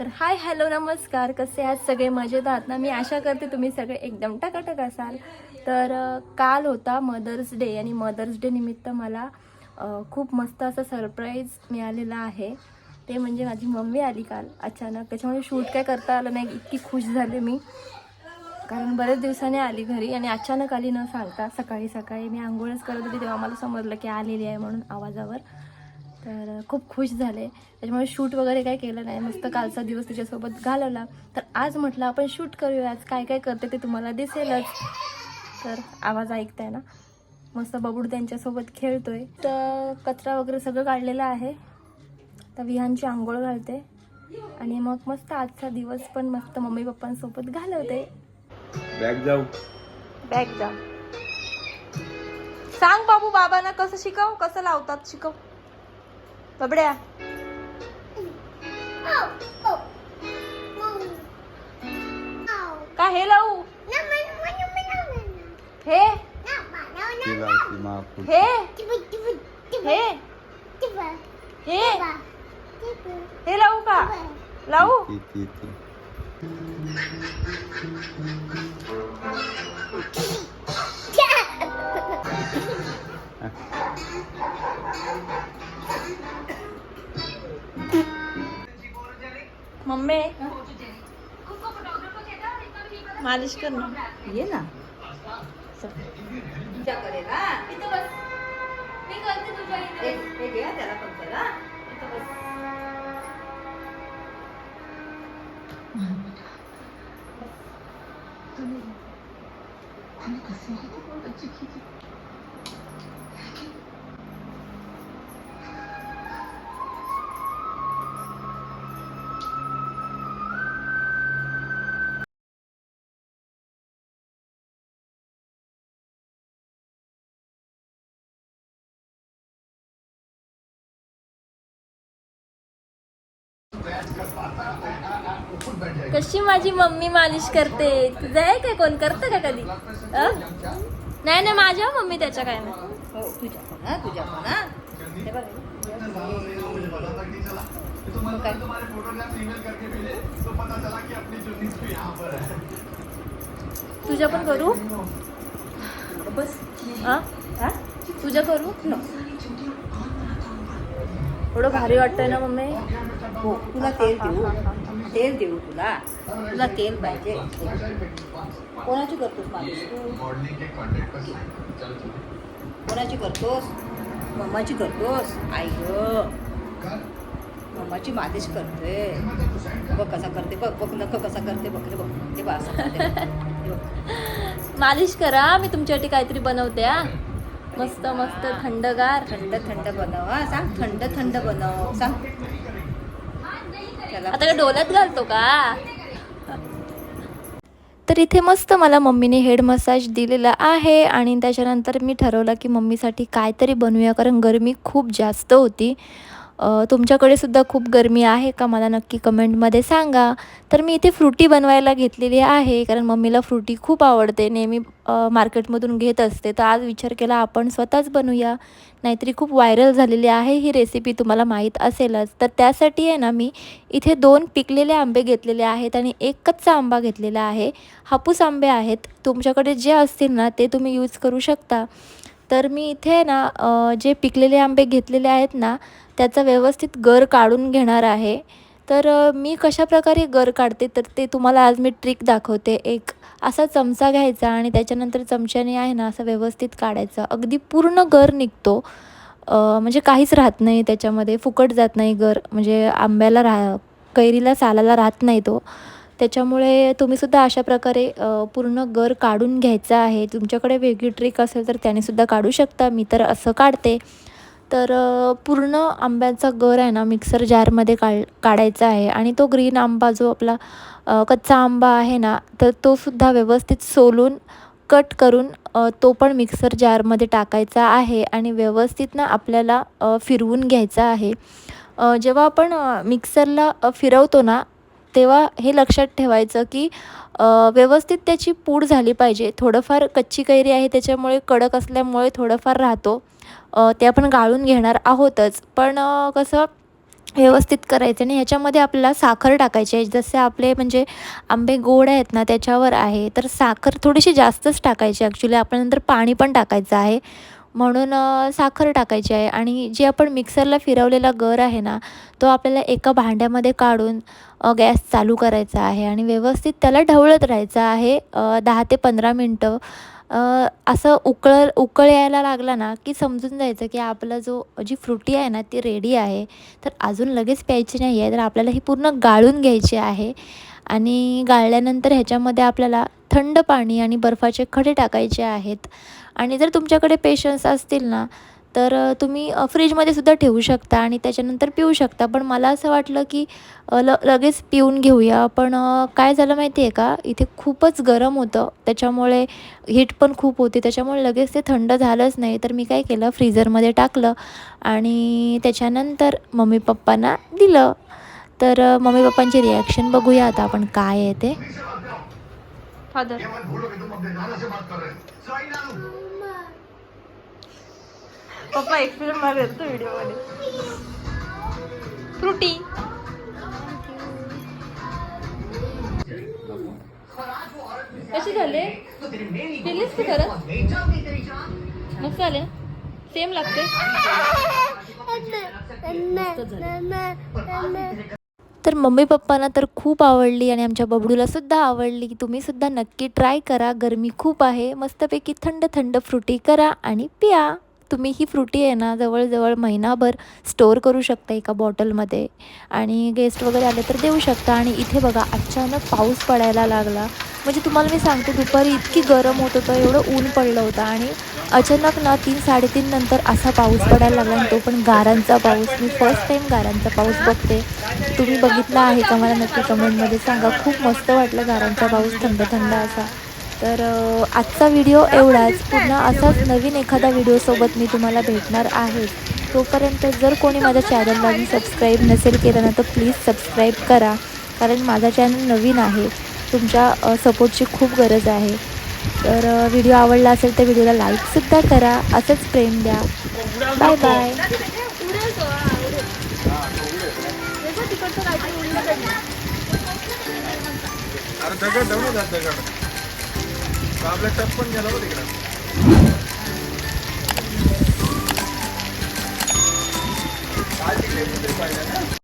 तर hi hello नमस्कार. कसे आहात सगळे? मजेत आहात ना? मी आशा करते तुम्ही सगळे एकदम टकाटक असाल. तर काल होता मदर्स डे आणि मदर्स डे निमित्त मला खूप मस्त असं सरप्राईज मिळालेलं आहे. ते म्हणजे माझी मम्मी आली काल अचानक. त्याच्यामुळे शूट काय करता आलं नाही इतकी खुश झाले मी. कारण बरेच दिवसाने आली घरी आणि अचानक आली न सांगता सकाळी सकाळी मी आंघोळच करत होती तेव्हा मला समजलं की आलेली आहे म्हणून आवाजावर. तर खूप खुश झाले. त्याच्यामुळे शूट वगैरे काही केलं नाही. मस्त कालचा दिवस तिच्यासोबत घालवला. तर आज म्हटलं आपण शूट करूया. आज काय काय करते ते तुम्हाला दिसेलच. तर आवाज ऐकताय ना? मस्त बबूड त्यांच्यासोबत खेळतोय. तर कचरा वगैरे सगळं काढलेलं आहे. तर विहानची आंघोळ घालते. आणि मग मस्त आजचा दिवस पण मस्त मम्मी पप्पांसोबत घालवते. बॅग जाऊ. बॅग जा सांग बाबू बाबांना कसं शिकव कसं लावतात शिकव. बबड्या का हे लावू? हे? हे? हे? हे? हे लावू का? लावू? मालिश कर ना. ये ना. कशी माझी मम्मी मालिश करते? तुझं आहे काय? कोण करतं का कधी? नाही नाही माझ्या मम्मी त्याच्या काय नाही हो तुझ्या पण हा हा. हे करू? बस? हा? तुझ्या करू? नो. एवढं भारी वाटतंय ना मम्मी? हो तुला तेल देऊ तेल देऊ तुला तुला तेल पाहिजे कोणाची करतोस मालिश तू कोणाची करतोस मम्माची करतोस आई ग मम्माची मालिश करते बघ कसा करते बघ बघ नख कसा करते बघ रे बघ हे बघ. मालिश करा मी तुमच्यासाठी काहीतरी बनवते हा मस्त मस्त थंडगार थंड थंड बनव हा सांग थंड थंड बनव सांग आता डोल्यात घालतो का? तर इथे मस्त मला मम्मीने हेड मसाज दिलेला आहे आणि त्याच्यानंतर मी ठरवलं की मम्मीसाठी काहीतरी बनवूया कारण गरमी खूप जास्त होती. तुमच्याकडे सुद्धा खूप गरमी आहे का? मला नक्की कमेंटमध्ये सांगा. तर मी इथे फ्रुटी बनवायला घेतलेली आहे कारण मम्मीला फ्रुटी खूप आवडते. नेहमी मार्केटमधून घेत असते. तर आज विचार केला आपण स्वतःच बनवूया नाहीतरी खूप व्हायरल झालेली आहे ही रेसिपी तुम्हाला माहीत असेलच. तर त्यासाठी आहे ना मी इथे दोन पिकलेले आंबे घेतलेले आहेत आणि एक कच्चा आंबा घेतलेला आहे. हापूस आंबे आहेत. तुमच्याकडे जे असतील ना ते तुम्ही यूज करू शकता. तर मी इथे ना जे पिकलेले आंबे घेतलेले आहेत ना त्याचा व्यवस्थित गर काढून घेणार आहे. तर मी कशाप्रकारे गर काढते? तर ते तुम्हाला आज मी ट्रिक दाखवते. एक असा चमचा घ्यायचा आणि त्याच्यानंतर चमच्याने आहे ना असं व्यवस्थित काढायचं. अगदी पूर्ण गर निघतो. म्हणजे काहीच राहत नाही त्याच्यामध्ये. फुकट जात नाही गर. म्हणजे आंब्याला राह कैरीला सालाला राहत नाही तो. त्याच्यामुळे तुम्हीसुद्धा अशा प्रकारे पूर्ण गर काढून घ्यायचा आहे. तुमच्याकडे वेगळी ट्रिक असेल तर त्यानेसुद्धा काढू शकता. मी तर असं काढते. तर पूर्ण आंब्याचा गर आहे ना मिक्सर जारमध्ये काढ काढायचा आहे आणि तो ग्रीन आंबा जो आपला कच्चा आंबा आहे ना तर तो सुद्धा व्यवस्थित सोलून कट करून तो पण मिक्सर जारमध्ये टाकायचा आहे आणि व्यवस्थित ना आपल्याला फिरवून घ्यायचा आहे. जेव्हा आपण मिक्सरला फिरवतो ना तेव्हा हे लक्षात ठेवायचं की व्यवस्थित त्याची पूड झाली पाहिजे. थोडंफार कच्ची कैरी आहे त्याच्यामुळे कडक असल्यामुळे थोडंफार राहतो. ते आपण गाळून घेणार आहोतच. पण कसं व्यवस्थित करायचं आणि ह्याच्यामध्ये आपल्याला साखर टाकायची आहे. जसे आपले म्हणजे आंबे गोड आहेत ना त्याच्यावर आहे. तर साखर थोडीशी जास्तच टाकायची ॲक्च्युली आपण नंतर पाणी पण टाकायचं आहे. म्हणून साखर टाकायची आहे आणि जे आपण मिक्सरला फिरवलेला गर आहे ना तो आपल्याला एका भांड्यामध्ये काढून गॅस चालू करायचा आहे आणि व्यवस्थित त्याला ढवळत राहायचं आहे दहा ते पंधरा मिनटं. असं उकळ उकळ यायला लागला ना की समजून जायचं की आपला जो जी फ्रुटी आहे ना ती रेडी आहे. तर अजून लगेच प्यायची नाही आहे तर आपल्याला ही पूर्ण गाळून घ्यायची आहे. आणि गाळल्यानंतर ह्याच्यामध्ये आपल्याला थंड पाणी आणि बर्फाचे खडे टाकायचे आहेत. आणि जर तुमच्याकडे पेशन्स असतील ना तर तुम्ही फ्रीजमध्ये सुद्धा ठेवू शकता आणि त्याच्यानंतर पिऊ शकता. पण मला असं वाटलं की ल लगेच पिऊन घेऊया. पण काय झालं माहिती आहे का? इथे खूपच गरम होतं. त्याच्यामुळे हीट पण खूप होती. त्याच्यामुळे लगेच ते थंड झालंच नाही. तर मी काय केलं? फ्रीझरमध्ये टाकलं आणि त्याच्यानंतर मम्मी पप्पांना दिलं. तर मम्मी पप्पांची रिॲक्शन बघूया. आता आपण काय आहे ते. फादर पप्पा एक्सपिरियन्स मारत होतो व्हिडिओमध्ये फ्रुटी कसे झाले? पिलीस तू खरंच मस्त झाले सेम लागते. तर मम्मी पप्पांना तर खूप आवडली आणि आमच्या बबडूलासुद्धा आवडली. तुम्हीसुद्धा नक्की ट्राय करा. गरमी खूप आहे. मस्तपैकी थंड थंड फ्रुटी करा आणि पिया. तुम्ही ही फ्रुटी आहे ना जवळजवळ महिनाभर स्टोअर करू शकता एका बॉटलमध्ये. आणि गेस्ट वगैरे आले तर देऊ शकता. आणि इथे बघा अचानक पाऊस पडायला लागला. म्हणजे तुम्हाला मी सांगते दुपारी इतकी गरम होत होतं एवढं ऊन पडलं होतं. आणि अचानक ना तीन साडेतीन नंतर असा पाऊस पडायला लागला आणि तो पण गारांचा पाऊस. मी फर्स्ट टाईम गारांचा पाऊस बघते. तुम्ही बघितला आहे का? मला नक्की कमेंटमध्ये सांगा. खूप मस्त वाटलं गारांचा पाऊस थंड थंड असा. तर आजचा व्हिडिओ एवढाच. पुन्हा असाच नवीन एखादा व्हिडिओसोबत मी तुम्हाला भेटणार आहे. तोपर्यंत जर कोणी माझ्या चॅनलला सबस्क्राईब नसेल केलं ना तर प्लीज सबस्क्राईब करा. कारण माझा चॅनल नवीन आहे. तुमच्या सपोर्टची खूप गरज आहे. तर व्हिडिओ आवडला असेल तर व्हिडिओला लाईकसुद्धा करा. असंच प्रेम द्या. बाय बाय अरे दगड. आपला टप पण गेला बरं तिकडं आज तिकडे पाहिजे ना?